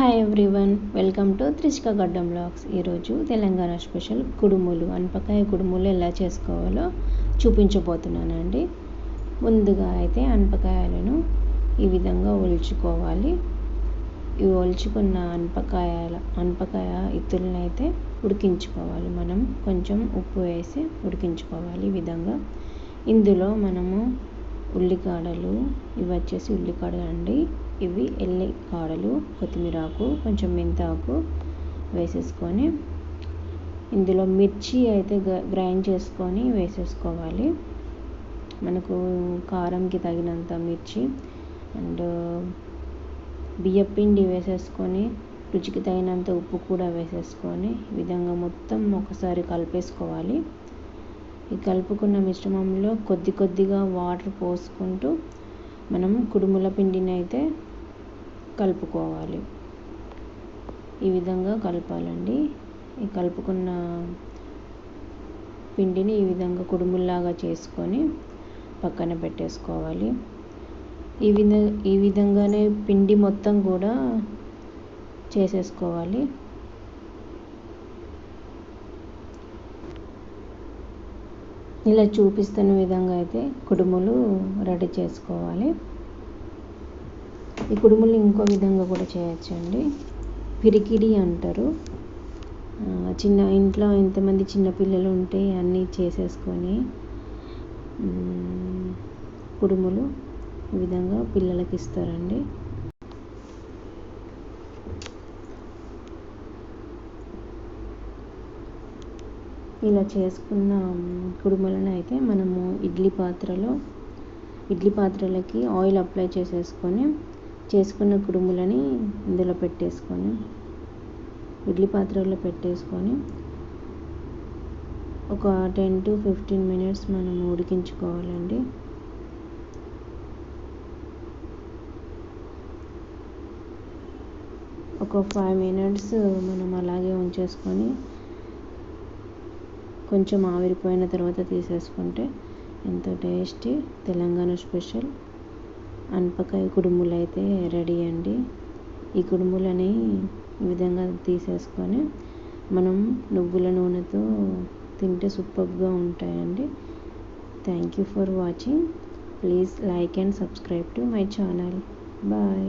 Hi everyone welcome to Trishka Gaddam vlogs ఈరోజు Telangana special కుడుములు అనపకాయ కుడుములు ఎలా చేసుకోవాలో చూపించబోతున్నానండి. ముందుగా అయితే అనపకాయలను ఈ విధంగా ఒలుచుకోవాలి. ఇవి ఒలుచుకున్న అనపకాయల అనపకాయ ఇత్తులను అయితే ఉడికించుకోవాలి మనం. కొంచెం ఉప్పు వేసి ఉడికించుకోవాలి ఈ విధంగా. ఇందులో మనము ఉల్లికాడలు. ఇవి వచ్చేసి ఉల్లికాడలు అండి ఇవి ఎల్లి కాడలు కొత్తిమీరాకు కొంచెం మెంతాకు వేసేసుకొని ఇందులో మిర్చి అయితే గ్రైండ్ చేసుకొని వేసేసుకోవాలి. మనకు కారంకి తగినంత మిర్చి అండ్ బియ్యపిండి వేసేసుకొని రుచికి తగినంత ఉప్పు కూడా వేసేసుకొని ఈ విధంగా మొత్తం ఒకసారి కలిపేసుకోవాలి. ఈ కలుపుకున్న మిశ్రమంలో కొద్ది కొద్దిగా వాటర్ పోసుకుంటూ మనం కుడుముల పిండిని అయితే కలుపుకోవాలి. ఈ విధంగా కలపాలండి. ఈ కలుపుకున్న పిండిని ఈ విధంగా కుడుముల్లాగా చేసుకొని పక్కన పెట్టేసుకోవాలి. ఈ విధ ఈ విధంగానే పిండి మొత్తం కూడా చేసేసుకోవాలి. ఇలా చూపిస్తున్న విధంగా అయితే కుడుములు రెడీ చేసుకోవాలి. ఈ కుడుములు ఇంకో విధంగా కూడా చేయొచ్చండి. పిరికిడి అంటారు. చిన్న ఇంట్లో ఎంతమంది చిన్నపిల్లలు ఉంటే అన్నీ చేసేసుకొని కుడుములు ఈ విధంగా పిల్లలకి ఇస్తారండి. ఇలా చేసుకున్న కుడుములను అయితే మనము ఇడ్లీ పాత్రలో ఇడ్లీ పాత్రలకి ఆయిల్ అప్లై చేసేసుకొని చేసుకున్న కుడుములని ఇందులో పెట్టేసుకొని ఇడ్లీ పాత్రలో పెట్టేసుకొని ఒక టెన్ టు ఫిఫ్టీన్ మినిట్స్ మనం ఉడికించుకోవాలండి. ఒక ఫైవ్ మినిట్స్ మనం అలాగే ఉంచేసుకొని కొంచెం ఆవిరిపోయిన తర్వాత తీసేసుకుంటే ఎంతో టేస్టీ తెలంగాణ స్పెషల్. అనపకాయ కుడుములు అయితే రెడీ అండి. ఈ కుడుములని ఈ విధంగా తీసేసుకొని మనం నువ్వుల నూనెతో తింటే సూపర్గా ఉంటాయండి. Thank you for watching please like and subscribe to my channel bye